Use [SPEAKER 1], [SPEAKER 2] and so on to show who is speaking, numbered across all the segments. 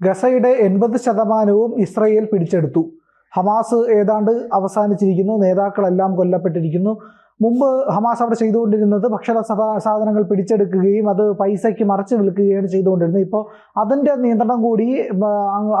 [SPEAKER 1] ഗസയുടെ എൺപത് ശതമാനവും ഇസ്രയേൽ പിടിച്ചെടുത്തു. ഹമാസ് ഏതാണ്ട് അവസാനിച്ചിരിക്കുന്നു നേതാക്കളെല്ലാം കൊല്ലപ്പെട്ടിരിക്കുന്നു. മുമ്പ് ഹമാസ് അവിടെ ചെയ്തുകൊണ്ടിരുന്നത് ഭക്ഷണ സാധനങ്ങൾ പിടിച്ചെടുക്കുകയും അത് പൈസയ്ക്ക് മറച്ചു വിൽക്കുകയാണ് ചെയ്തുകൊണ്ടിരുന്നത്. ഇപ്പോൾ അതിന്റെ നിയന്ത്രണം കൂടി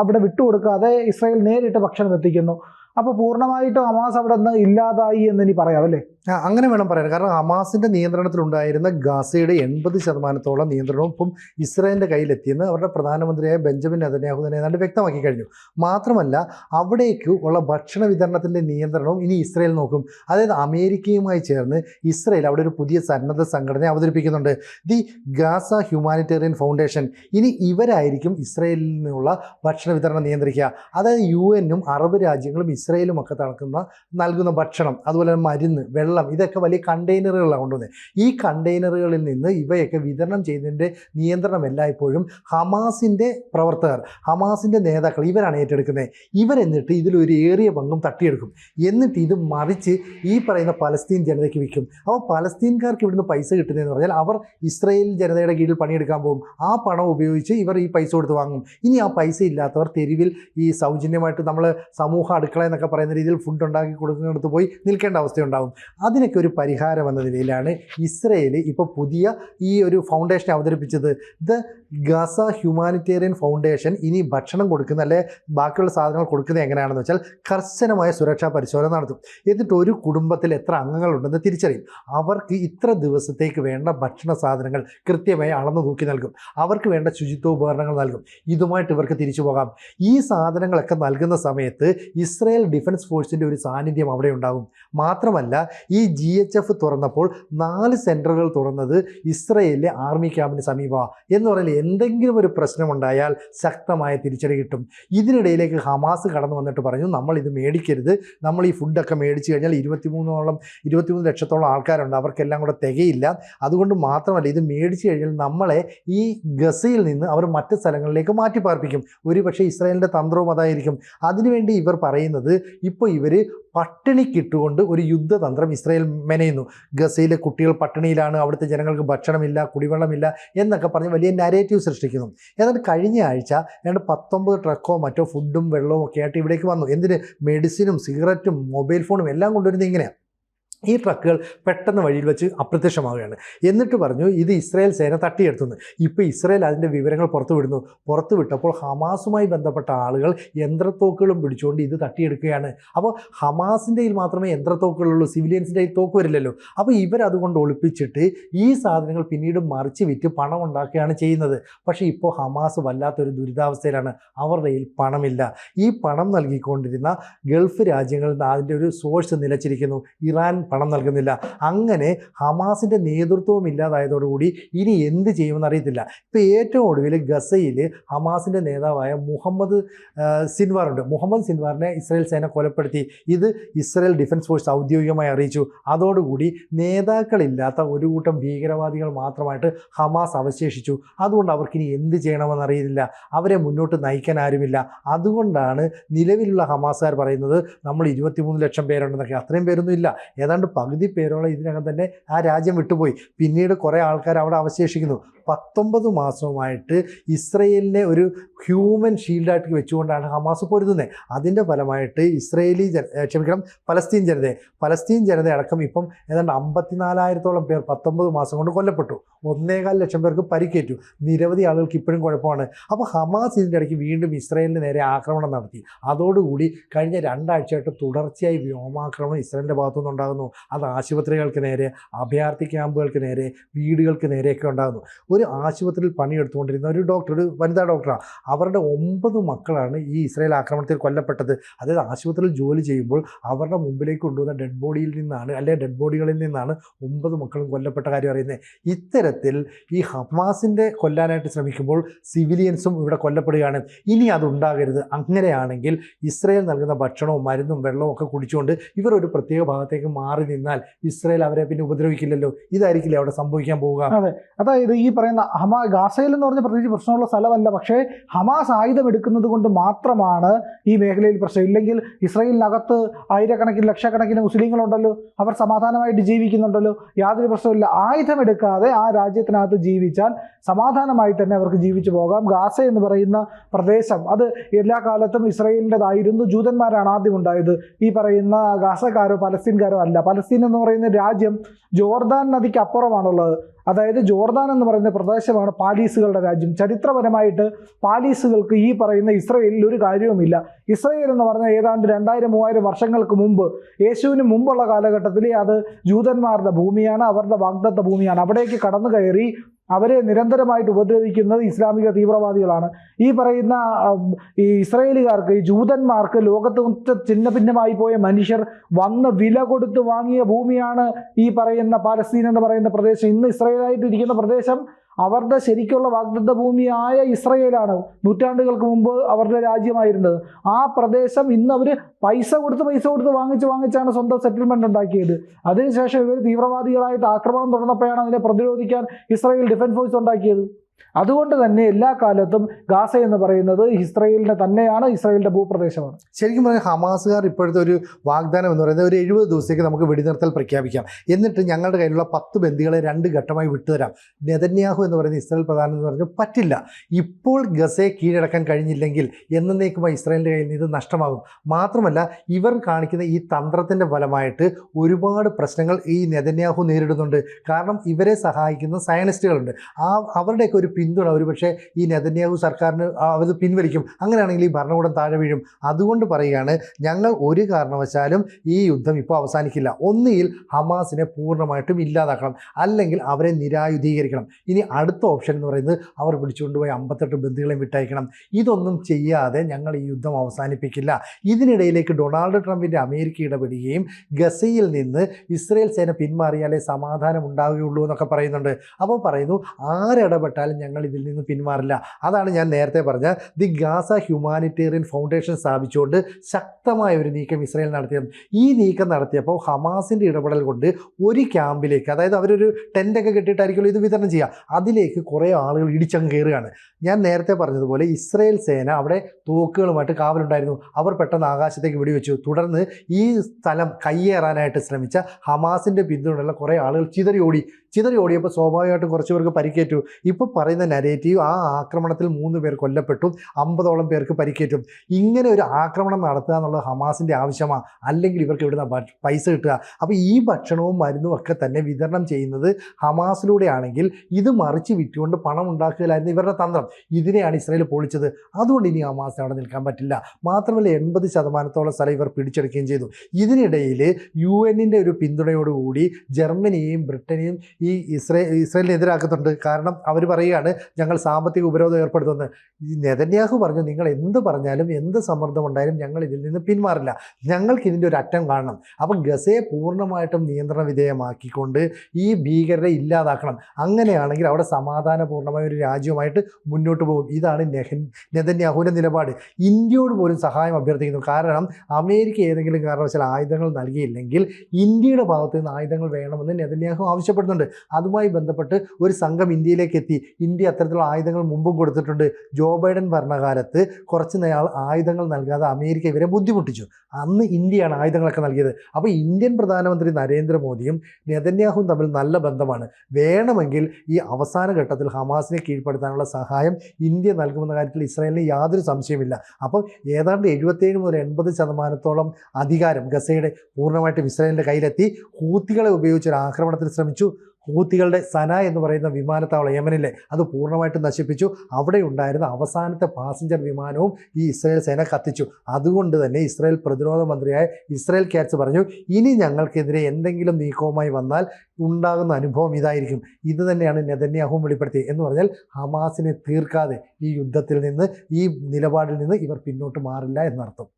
[SPEAKER 1] അവിടെ വിട്ടുകൊടുക്കാതെ ഇസ്രയേൽ നേരിട്ട് ഭക്ഷണം എത്തിക്കുന്നു. അപ്പോൾ പൂർണമായിട്ടും ഹമാസ് അവിടെ നിന്ന് ഇല്ലാതായി എന്ന് ഇനി പറയാം അല്ലേ?
[SPEAKER 2] അങ്ങനെ വേണം പറയാൻ. കാരണം ഹമാസിന്റെ നിയന്ത്രണത്തിലുണ്ടായിരുന്ന ഗാസയുടെ എൺപത് ശതമാനത്തോളം നിയന്ത്രണവും ഇപ്പം ഇസ്രായേലിന്റെ കയ്യിലെത്തിയെന്ന് അവരുടെ പ്രധാനമന്ത്രിയായ ബെഞ്ചമിൻ നെതന്യാഹു തന്നെ ഏതാണ്ട് വ്യക്തമാക്കി കഴിഞ്ഞു. മാത്രമല്ല അവിടേക്ക് ഉള്ള ഭക്ഷണ വിതരണത്തിന്റെ നിയന്ത്രണവും ഇനി ഇസ്രായേൽ നോക്കും. അതായത് അമേരിക്കയുമായി ചേർന്ന് ഇസ്രായേൽ അവിടെ ഒരു പുതിയ സന്നദ്ധ സംഘടന അവതരിപ്പിക്കുന്നുണ്ട്. The Gaza Humanitarian Foundation. ഇനി ഇവരായിരിക്കും ഇസ്രായേലിൽ നിന്നുള്ള ഭക്ഷണ വിതരണം നിയന്ത്രിക്കുക. അതായത് യു എന്നും അറബ് രാജ്യങ്ങളും ഇസ്രായേലും ഒക്കെ നടക്കുന്ന നൽകുന്ന ഭക്ഷണം അതുപോലെ തന്നെ മരുന്ന് വെള്ളം ഇതൊക്കെ വലിയ കണ്ടെയ്നറുകളാണ് കൊണ്ടുവന്നത് ഈ കണ്ടെയ്നറുകളിൽ നിന്ന് ഇവയൊക്കെ വിതരണം ചെയ്യുന്നതിന്റെ നിയന്ത്രണം എല്ലായ്പ്പോഴും ഹമാസിന്റെ പ്രവർത്തകർ ഹമാസിന്റെ നേതാക്കൾ ഇവരാണ് ഏറ്റെടുക്കുന്നത്. ഇവരെന്നിട്ട് ഇതിലൊരു ഏറിയ പങ്കും തട്ടിയെടുക്കും. എന്നിട്ട് ഇത് മറിച്ച് ഈ പറയുന്ന പലസ്തീൻ ജനതയ്ക്ക് വിൽക്കും. അപ്പോൾ പലസ്തീൻകാർക്ക് ഇവിടുന്ന് പൈസ കിട്ടുന്നതെന്ന് പറഞ്ഞാൽ അവർ ഇസ്രയേൽ ജനതയുടെ കീഴിൽ പണിയെടുക്കാൻ പോകും. ആ പണം ഉപയോഗിച്ച് ഇവർ ഈ പൈസ കൊടുത്ത് വാങ്ങും. ഇനി ആ പൈസ ഇല്ലാത്തവർ തെരുവിൽ ഈ സൗജന്യമായിട്ട് നമ്മൾ സമൂഹ അടുക്കള എന്നൊക്കെ പറയുന്ന രീതിയിൽ ഫുഡ് ഉണ്ടാക്കി കൊടുക്കുന്നിടത്ത് പോയി നിൽക്കേണ്ട അവസ്ഥയുണ്ടാകും അതിനൊക്കെ ഒരു പരിഹാരം എന്ന നിലയിലാണ് ഇസ്രയേൽ ഇപ്പോൾ പുതിയ ഈ ഒരു ഫൗണ്ടേഷൻ അവതരിപ്പിച്ചത്. ദ ഗസ ഹ്യൂമാനിറ്റേറിയൻ ഫൗണ്ടേഷൻ ഇനി ഭക്ഷണം കൊടുക്കുന്ന അല്ലെ ബാക്കിയുള്ള സാധനങ്ങൾ കൊടുക്കുന്നത് എങ്ങനെയാണെന്ന് വെച്ചാൽ കർശനമായ സുരക്ഷാ പരിശോധന നടത്തും. എന്നിട്ട് ഒരു കുടുംബത്തിൽ എത്ര അംഗങ്ങളുണ്ടെന്ന് തിരിച്ചറിയും. അവർക്ക് ഇത്ര ദിവസത്തേക്ക് വേണ്ട ഭക്ഷണ സാധനങ്ങൾ കൃത്യമായി അളന്നു തൂക്കി നൽകും. അവർക്ക് വേണ്ട ശുചിത്വ ഉപകരണങ്ങൾ നൽകും. ഇതുമായിട്ട് ഇവർക്ക് തിരിച്ചു പോകാം. ഈ സാധനങ്ങളൊക്കെ നൽകുന്ന സമയത്ത് ഇസ്രായേൽ ഡിഫൻസ് ഫോഴ്സിന്റെ ഒരു സാന്നിധ്യം അവിടെ ഉണ്ടാകും. മാത്രമല്ല ഈ ജി എച്ച് എഫ് തുറന്നപ്പോൾ നാല് സെന്ററുകൾ തുറന്നത് ഇസ്രയേലിലെ ആർമി ക്യാമ്പിന് സമീപമാണ് എന്ന് പറഞ്ഞാൽ എന്തെങ്കിലും ഒരു പ്രശ്നമുണ്ടായാൽ ശക്തമായ തിരിച്ചടി കിട്ടും. ഇതിനിടയിലേക്ക് ഹമാസ് കടന്നു വന്നിട്ട് പറഞ്ഞു നമ്മൾ ഇത് മേടിക്കരുത്. നമ്മൾ ഈ ഫുഡൊക്കെ മേടിച്ചു കഴിഞ്ഞാൽ ഇരുപത്തിമൂന്നോളം ഇരുപത്തിമൂന്ന് ലക്ഷത്തോളം ആൾക്കാരുണ്ട്. അവർക്കെല്ലാം കൂടെ തികയില്ല. അതുകൊണ്ട് മാത്രമല്ല ഇത് മേടിച്ചു കഴിഞ്ഞാൽ നമ്മളെ ഈ ഗസയിൽ നിന്ന് അവർ മറ്റ് സ്ഥലങ്ങളിലേക്ക് മാറ്റി പാർപ്പിക്കും ഒരുപക്ഷെ ഇസ്രായേലിന്റെ തന്ത്രവും അതായിരിക്കും. അതിനുവേണ്ടി ഇവർ പറയുന്നത് ഇപ്പോൾ ഇവർ പട്ടിണിക്കിട്ടുകൊണ്ട് ഒരു യുദ്ധതന്ത്രം ഇസ്രയേൽ മെനയുന്നു. ഗസയിലെ കുട്ടികൾ പട്ടിണിയിലാണ് അവിടുത്തെ ജനങ്ങൾക്ക് ഭക്ഷണമില്ല കുടിവെള്ളമില്ല എന്നൊക്കെ പറഞ്ഞ് വലിയ നരേറ്റീവ് സൃഷ്ടിക്കുന്നു. എന്നാൽ കഴിഞ്ഞ ആഴ്ച ഏതാണ്ട് പത്തൊമ്പത് ട്രക്കോ മറ്റോ ഫുഡും വെള്ളവും ഒക്കെ ആയിട്ട് ഇവിടേക്ക് വന്നു. എന്തിന്? മെഡിസിനും സിഗരറ്റും മൊബൈൽ ഫോണും എല്ലാം കൊണ്ടുവരുന്നത് ഇങ്ങനെയാണ് ഈ ട്രക്കുകൾ പെട്ടെന്ന് വഴിയിൽ വെച്ച് അപ്രത്യക്ഷമാവുകയാണ്. എന്നിട്ട് പറഞ്ഞു ഇത് ഇസ്രായേൽ സേന തട്ടിയെടുത്തുന്നു. ഇപ്പോൾ ഇസ്രായേൽ അതിന്റെ വിവരങ്ങൾ പുറത്തു വിടുന്നു. പുറത്തു വിട്ടപ്പോൾ ഹമാസുമായി ബന്ധപ്പെട്ട ആളുകൾ യന്ത്രത്തോക്കുകളും പിടിച്ചുകൊണ്ട് ഇത് തട്ടിയെടുക്കുകയാണ്. അപ്പോൾ ഹമാസിന്റെ മാത്രമേ യന്ത്രത്തോക്കുകളുള്ളൂ സിവിലിയൻസിന്റെ തോക്ക് വരില്ലല്ലോ. അപ്പോൾ ഇവരതുകൊണ്ട് ഒളിപ്പിച്ചിട്ട് ഈ സാധനങ്ങൾ പിന്നീട് മറിച്ച് വിറ്റ് പണം ഉണ്ടാക്കുകയാണ് ചെയ്യുന്നത്. പക്ഷേ ഇപ്പോൾ ഹമാസ് വല്ലാത്തൊരു ദുരിതാവസ്ഥയിലാണ്. അവരുടെ കയ്യിൽ പണമില്ല. ഈ പണം നൽകിക്കൊണ്ടിരുന്ന ഗൾഫ് രാജ്യങ്ങളിൽ നിന്ന് അതിന്റെ ഒരു സോഴ്സ് നിലച്ചിരിക്കുന്നു. ഇറാൻ പണം നൽകുന്നില്ല. അങ്ങനെ ഹമാസിന്റെ നേതൃത്വവും ഇല്ലാതായതോടുകൂടി ഇനി എന്ത് ചെയ്യുമെന്ന് അറിയത്തില്ല. ഇപ്പോൾ ഏറ്റവും ഒടുവിൽ ഗസയിൽ ഹമാസിന്റെ നേതാവായ മുഹമ്മദ് സിൻവാറുണ്ട്. മുഹമ്മദ് സിൻവാറിനെ ഇസ്രായേൽ സേന കൊലപ്പെടുത്തി. ഇത് ഇസ്രായേൽ ഡിഫൻസ് ഫോഴ്സ് ഔദ്യോഗികമായി അറിയിച്ചു. അതോടുകൂടി നേതാക്കളില്ലാത്ത ഒരു കൂട്ടം ഭീകരവാദികൾ മാത്രമായിട്ട് ഹമാസ് അവശേഷിച്ചു. അതുകൊണ്ട് അവർക്കിനി എന്ത് ചെയ്യണമെന്ന് അറിയില്ല അവരെ മുന്നോട്ട് നയിക്കാൻ ആരുമില്ല. അതുകൊണ്ടാണ് നിലവിലുള്ള ഹമാസുകാർ പറയുന്നത് നമ്മൾ ഇരുപത്തിമൂന്ന് ലക്ഷം പേരുണ്ടെന്നൊക്കെ. അത്രയും പേരൊന്നും ഇല്ല ഏതാണ്ട് പകുതി പേരോളം ഇതിനകം തന്നെ ആ രാജ്യം വിട്ടുപോയി. പിന്നീട് കുറേ ആൾക്കാർ അവിടെ അവശേഷിക്കുന്നു. പത്തൊമ്പത് മാസവുമായിട്ട് ഇസ്രയേലിനെ ഒരു ഹ്യൂമൻ ഷീൽഡായിട്ട് വെച്ചുകൊണ്ടാണ് ഹമാസ് പൊരുതുന്നത് അതിന്റെ ഫലമായിട്ട് ഇസ്രയേലി ജന ക്ഷമിക്കണം പലസ്തീൻ ജനതയെ. പലസ്തീൻ ജനതയടക്കം ഇപ്പം ഏതാണ്ട് അമ്പത്തിനാലായിരത്തോളം പേർ പത്തൊമ്പത് മാസം കൊണ്ട് കൊല്ലപ്പെട്ടു. ഒന്നേകാൽ ലക്ഷം പേർക്ക് പരിക്കേറ്റു. നിരവധി ആളുകൾക്ക് ഇപ്പോഴും കുഴപ്പമാണ്. അപ്പോൾ ഹമാസ് ഇതിന്റെ ഇടയ്ക്ക് വീണ്ടും ഇസ്രയേലിന് നേരെ ആക്രമണം നടത്തി. അതോടുകൂടി കഴിഞ്ഞ രണ്ടാഴ്ചയായിട്ട് തുടർച്ചയായി വ്യോമാക്രമണം ഇസ്രയേലിന്റെ ഭാഗത്തുനിന്നുണ്ടാകുന്നു അത് ആശുപത്രികൾക്ക് നേരെ അഭയാർത്ഥി ക്യാമ്പുകൾക്ക് നേരെ വീടുകൾക്ക് നേരെയൊക്കെ ഉണ്ടാകുന്നു. ഒരു ആശുപത്രിയിൽ പണിയെടുത്തുകൊണ്ടിരുന്ന ഒരു ഡോക്ടർ ഒരു വനിതാ ഡോക്ടറാണ് അവരുടെ ഒമ്പത് മക്കളാണ് ഈ ഇസ്രായേൽ ആക്രമണത്തിൽ കൊല്ലപ്പെട്ടത്. അതായത് ആശുപത്രിയിൽ ജോലി ചെയ്യുമ്പോൾ അവരുടെ മുമ്പിലേക്ക് കൊണ്ടുവന്ന ഡെഡ് ബോഡിയിൽ നിന്നാണ് അല്ലെങ്കിൽ ഡെഡ് ബോഡികളിൽ നിന്നാണ് ഒമ്പത് മക്കളും കൊല്ലപ്പെട്ട കാര്യം അറിയുന്നത്. ഇത്തരത്തിൽ ഈ ഹമാസിന്റെ കൊല്ലാനായിട്ട് ശ്രമിക്കുമ്പോൾ സിവിലിയൻസും ഇവിടെ കൊല്ലപ്പെടുകയാണ്. ഇനി അതുണ്ടാകരുത്. അങ്ങനെയാണെങ്കിൽ ഇസ്രയേൽ നൽകുന്ന ഭക്ഷണവും മരുന്നും വെള്ളവും ഒക്കെ കുടിച്ചുകൊണ്ട് ഇവർ ഒരു പ്രത്യേക ഭാഗത്തേക്ക് മാറി നിന്നാൽ ഇസ്രയേൽ അവരെ പിന്നെ ഉപദ്രവിക്കില്ലല്ലോ. ഇതായിരിക്കില്ല അവിടെ സംഭവിക്കാൻ പോവുക? അതെ.
[SPEAKER 1] അതായത് ഈ പറയുന്ന പറയുന്ന ഹമാ ഗാസയിൽ എന്ന് പറഞ്ഞ പ്രത്യേകിച്ച് പ്രശ്നമുള്ള സ്ഥലമല്ല. പക്ഷേ ഹമാസ് ആയുധം എടുക്കുന്നത് കൊണ്ട് മാത്രമാണ് ഈ മേഖലയിൽ പ്രശ്നം. ഇല്ലെങ്കിൽ ഇസ്രയേലിനകത്ത് ആയിരക്കണക്കിന് ലക്ഷക്കണക്കിന് മുസ്ലിങ്ങളുണ്ടല്ലോ. അവർ സമാധാനമായിട്ട് ജീവിക്കുന്നുണ്ടല്ലോ. യാതൊരു പ്രശ്നമില്ല ആയുധം എടുക്കാതെ ആ രാജ്യത്തിനകത്ത് ജീവിച്ചാൽ സമാധാനമായി തന്നെ അവർക്ക് ജീവിച്ചു പോകാം. ഗാസ എന്ന് പറയുന്ന പ്രദേശം അത് എല്ലാ കാലത്തും ഇസ്രയേലിന്റെതായിരുന്നു. ജൂതന്മാരാണ് ആദ്യം ഉണ്ടായത്. ഈ പറയുന്ന ഗാസക്കാരോ പലസ്തീൻകാരോ അല്ല. പലസ്തീൻ എന്ന് പറയുന്ന രാജ്യം ജോർദാൻ നദിക്ക് അപ്പുറമാണുള്ളത്. അതായത് ജോർദാൻ എന്ന് പറയുന്ന പ്രദേശമാണ് പാലീസുകളുടെ രാജ്യം. ചരിത്രപരമായിട്ട് പാലീസുകൾക്ക് ഈ പറയുന്ന ഇസ്രയേലിൽ ഒരു കാര്യവുമില്ല. ഇസ്രയേൽ എന്ന് പറഞ്ഞാൽ ഏതാണ്ട് രണ്ടായിരം മൂവായിരം വർഷങ്ങൾക്ക് മുമ്പ് യേശുവിന് മുമ്പുള്ള കാലഘട്ടത്തിൽ അത് ജൂതന്മാരുടെ ഭൂമിയാണ് അവരുടെ വാഗ്ദത്ത ഭൂമിയാണ്. അവിടേക്ക് കടന്നു കയറി അവരെ നിരന്തരമായിട്ട് ഉപദ്രവിക്കുന്നത് ഇസ്ലാമിക തീവ്രവാദികളാണ്. ഈ പറയുന്ന ഈ ഇസ്രയേലുകാർക്ക് ഈ ജൂതന്മാർക്ക് ലോകത്ത് ചിന്ന ഭിന്നമായി പോയ മനുഷ്യർ വന്ന് വില കൊടുത്ത് വാങ്ങിയ ഭൂമിയാണ് ഈ പറയുന്ന പാലസ്തീൻ എന്ന് പറയുന്ന പ്രദേശം. ഇന്ന് ഇസ്രയേലായിട്ട് ഇരിക്കുന്ന പ്രദേശം അവരുടെ ശരിക്കുള്ള വാഗ്ദത്ത ഭൂമിയായ ഇസ്രയേലാണ് നൂറ്റാണ്ടുകൾക്ക് മുമ്പ് അവരുടെ രാജ്യമായിരുന്നത്. ആ പ്രദേശം ഇന്ന് അവർ പൈസ കൊടുത്ത് പൈസ കൊടുത്ത് വാങ്ങിച്ച് വാങ്ങിച്ചാണ് സ്വന്തം സെറ്റിൽമെന്റ് ഉണ്ടാക്കിയത്. അതിനുശേഷം ഇവർ തീവ്രവാദികളായിട്ട് ആക്രമണം തുടർന്നപ്പോഴാണ് അതിനെ പ്രതിരോധിക്കാൻ ഇസ്രായേൽ ഡിഫൻസ് ഫോഴ്സ് ഉണ്ടാക്കിയത്. അതുകൊണ്ട് തന്നെ എല്ലാ കാലത്തും ഗാസ എന്ന് പറയുന്നത് ഇസ്രായേലിന്റെ തന്നെയാണ് ഇസ്രായേലിന്റെ ഭൂപ്രദേശമാണ്.
[SPEAKER 2] ശരിക്കും പറഞ്ഞാൽ ഹമാസുകാർ ഇപ്പോഴത്തെ ഒരു വാഗ്ദാനം എന്ന് പറയുന്നത് ഒരു എഴുപത് ദിവസത്തേക്ക് നമുക്ക് വെടിനിർത്തൽ പ്രഖ്യാപിക്കാം. എന്നിട്ട് ഞങ്ങളുടെ കയ്യിലുള്ള പത്ത് ബന്ദികളെ രണ്ട് ഘട്ടമായി വിട്ടുതരാം. നെതന്യാഹു എന്ന് പറയുന്ന ഇസ്രായേൽ പ്രധാനം എന്ന് പറഞ്ഞു പറ്റില്ല. ഇപ്പോൾ ഗസയെ കീഴടക്കാൻ കഴിഞ്ഞില്ലെങ്കിൽ എന്നേക്കുമായി ഇസ്രായേലിന്റെ കയ്യിൽ നിന്ന് ഇത് നഷ്ടമാകും. മാത്രമല്ല ഇവർ കാണിക്കുന്ന ഈ തന്ത്രത്തിന്റെ ഫലമായിട്ട് ഒരുപാട് പ്രശ്നങ്ങൾ ഈ നെതന്യാഹു നേരിടുന്നുണ്ട്. കാരണം ഇവരെ സഹായിക്കുന്ന സയനിസ്റ്റുകളുണ്ട്. ആ അവരുടെയൊക്കെ ഒരു പിന്തുണ ഒരു പക്ഷേ ഈ നെതന്യാഹു സർക്കാരിന് അത് പിൻവലിക്കും. അങ്ങനെയാണെങ്കിൽ ഈ ഭരണകൂടം താഴെ വീഴും. അതുകൊണ്ട് പറയുകയാണ് ഞങ്ങൾ ഒരു കാരണവശാലും ഈ യുദ്ധം ഇപ്പോൾ അവസാനിക്കില്ല. ഒന്നിൽ ഹമാസിനെ പൂർണമായിട്ടും ഇല്ലാതാക്കണം അല്ലെങ്കിൽ അവരെ നിരായുധീകരിക്കണം. ഇനി അടുത്ത ഓപ്ഷൻ എന്ന് പറയുന്നത് അവർ പിടിച്ചുകൊണ്ടുപോയി അമ്പത്തെട്ട് ബന്ധുക്കളെ വിട്ടയക്കണം. ഇതൊന്നും ചെയ്യാതെ ഞങ്ങൾ ഈ യുദ്ധം അവസാനിപ്പിക്കില്ല. ഇതിനിടയിലേക്ക് ഡൊണാൾഡ് ട്രംപിന്റെ അമേരിക്ക ഇടപെടുകയും ഗസയിൽ നിന്ന് ഇസ്രയേൽ സേന പിന്മാറിയാലേ സമാധാനം ഉണ്ടാവുകയുള്ളൂ എന്നൊക്കെ പറയുന്നുണ്ട്. അപ്പോൾ പറയുന്നു ആരിടപെട്ടാലും ഞങ്ങൾ ഇതിൽ നിന്ന് പിന്മാറില്ല. അതാണ് ഞാൻ നേരത്തെ പറഞ്ഞ ദി ഗാസ ഹ്യൂമാനിറ്റേറിയൻ ഫൗണ്ടേഷൻ സ്ഥാപിച്ചുകൊണ്ട് ശക്തമായ ഒരു നീക്കം ഇസ്രായേൽ നടത്തിയത്. ഈ നീക്കം നടത്തിയപ്പോൾ ഹമാസിന്റെ ഇടപെടൽ കൊണ്ട് ഒരു ക്യാമ്പിലേക്ക് അതായത് അവരൊരു ടെന്റൊക്കെ കെട്ടിയിട്ടായിരിക്കുമല്ലോ ഇത് വിതരണം ചെയ്യുക അതിലേക്ക് കുറേ ആളുകൾ ഇടിച്ചങ്ങ് കയറുകയാണ്. ഞാൻ നേരത്തെ പറഞ്ഞതുപോലെ ഇസ്രായേൽ സേന അവിടെ തോക്കുകളുമായിട്ട് കാവലുണ്ടായിരുന്നു. അവർ പെട്ടെന്ന് ആകാശത്തേക്ക് വെടിവെച്ചു. തുടർന്ന് ഈ സ്ഥലം കയ്യേറാനായിട്ട് ശ്രമിച്ച ഹമാസിന്റെ പിന്തുണയുള്ള കുറേ ആളുകൾ ചിതറി ഓടി ചിതറി ഓടിയപ്പോൾ സ്വാഭാവികമായിട്ടും കുറച്ച് പേർക്ക് പരിക്കേറ്റു. ഇപ്പോൾ പറയുന്ന നരേറ്റീവ് ആ ആക്രമണത്തിൽ മൂന്ന് പേർ കൊല്ലപ്പെട്ടു അമ്പതോളം പേർക്ക് പരിക്കേറ്റും. ഇങ്ങനെ ഒരു ആക്രമണം നടത്തുക എന്നുള്ളത് ഹമാസിന്റെ ആവശ്യമാണ് അല്ലെങ്കിൽ ഇവർക്ക് ഇവിടുന്ന് പൈസ കിട്ടുക. അപ്പോൾ ഈ ഭക്ഷണവും മരുന്നും ഒക്കെ തന്നെ വിതരണം ചെയ്യുന്നത് ഹമാസിലൂടെയാണെങ്കിൽ ഇത് മറിച്ച് വിറ്റുകൊണ്ട് പണം ഉണ്ടാക്കുകയായിരുന്നു ഇവരുടെ തന്ത്രം. ഇതിനെയാണ് ഇസ്രയേൽ പൊളിച്ചത്. അതുകൊണ്ട് ഇനി ഹമാസ് അവിടെ നിൽക്കാൻ പറ്റില്ല. മാത്രമല്ല എൺപത് ശതമാനത്തോളം സ്ഥലം ഇവർ പിടിച്ചെടുക്കുകയും ചെയ്തു. ഇതിനിടയിൽ യു എന്നിന്റെ ഒരു പിന്തുണയോടുകൂടി ജർമ്മനിയും ബ്രിട്ടനെയും ഈ ഇസ്രേ ഇസ്രയേലിനെ എതിരാക്കുന്നുണ്ട്. കാരണം അവർ പറയുകയാണ് ഞങ്ങൾ സാമ്പത്തിക ഉപരോധം ഏർപ്പെടുത്തുന്നത്? ഈ നെതന്യാഹു പറഞ്ഞു നിങ്ങൾ എന്ത് പറഞ്ഞാലും എന്ത് സമ്മർദ്ദം ഉണ്ടായാലും ഞങ്ങൾ ഇതിൽ നിന്ന് പിന്മാറില്ല. ഞങ്ങൾക്ക് ഇതിന്റെ ഒരു അറ്റം കാണണം. അപ്പം ഗസയെ പൂർണമായിട്ടും നിയന്ത്രണ വിധേയമാക്കിക്കൊണ്ട് ഈ ഭീകരരെ ഇല്ലാതാക്കണം. അങ്ങനെയാണെങ്കിൽ അവിടെ സമാധാനപൂർണമായ ഒരു രാജ്യവുമായിട്ട് മുന്നോട്ട് പോകും. ഇതാണ് നെഹൻ നെതന്യാഹുവിന്റെ നിലപാട്. ഇന്ത്യയോട് പോലും സഹായം അഭ്യർത്ഥിക്കുന്നു. കാരണം അമേരിക്ക ഏതെങ്കിലും കാരണവശാൽ ആയുധങ്ങൾ നൽകിയില്ലെങ്കിൽ ഇന്ത്യയുടെ ഭാഗത്ത് നിന്ന് ആയുധങ്ങൾ വേണമെന്ന് നെതന്യാഹു ആവശ്യപ്പെടുന്നുണ്ട്. അതുമായി ബന്ധപ്പെട്ട് ഒരു സംഘം ഇന്ത്യയിലേക്ക് എത്തി. ഇന്ത്യ അത്തരത്തിലുള്ള ആയുധങ്ങൾ മുമ്പും കൊടുത്തിട്ടുണ്ട്. ജോ ബൈഡൻ ഭരണകാലത്ത് കുറച്ച് നാൾ ആയുധങ്ങൾ നൽകാതെ അമേരിക്ക ഇവരെ ബുദ്ധിമുട്ടിച്ചു. അന്ന് ഇന്ത്യയാണ് ആയുധങ്ങളൊക്കെ നൽകിയത്. അപ്പോൾ ഇന്ത്യൻ പ്രധാനമന്ത്രി നരേന്ദ്രമോദിയും നെതന്യാഹുവും തമ്മിൽ നല്ല ബന്ധമാണ്. വേണമെങ്കിൽ ഈ അവസാന ഘട്ടത്തിൽ ഹമാസിനെ കീഴ്പ്പെടുത്താനുള്ള സഹായം ഇന്ത്യ നൽകുമെന്ന കാര്യത്തിൽ ഇസ്രായേലിന് യാതൊരു സംശയമില്ല അപ്പോൾ ഏതാണ്ട് എഴുപത്തേഴ് മുതൽ എൺപത് ശതമാനത്തോളം അധികാരം ഗസയുടെ പൂർണമായിട്ടും ഇസ്രായേലിന്റെ കയ്യിലെത്തി. കൂത്തികളെ ഉപയോഗിച്ച് ഒരു ആക്രമണത്തിന് ശ്രമിച്ചു. ഹൂത്തികളുടെ സന എന്ന് പറയുന്ന വിമാനത്താവളം യമനിലെ അത് പൂർണമായിട്ട് നശിപ്പിച്ചു. അവിടെ ഉണ്ടായിരുന്ന അവസാനത്തെ പാസഞ്ചർ വിമാനവും ഈ ഇസ്രായേൽ സേന കത്തിച്ചു. അതുകൊണ്ട് തന്നെ ഇസ്രായേൽ പ്രതിരോധ മന്ത്രിയായ ഇസ്രായേൽ ക്യാറ്റ്സ് പറഞ്ഞു ഇനി ഞങ്ങൾക്കെതിരെ എന്തെങ്കിലും നീക്കവുമായി വന്നാൽ ഉണ്ടാകുന്ന അനുഭവം ഇതായിരിക്കും. ഇത് തന്നെയാണ് നെതന്യാഹുവും വെളിപ്പെടുത്തിയത്. എന്ന് പറഞ്ഞാൽ ഹമാസിനെ തീർക്കാതെ ഈ യുദ്ധത്തിൽ നിന്ന് ഈ നിലപാടിൽ നിന്ന് ഇവർ പിന്നോട്ട് മാറില്ല എന്നർത്ഥം.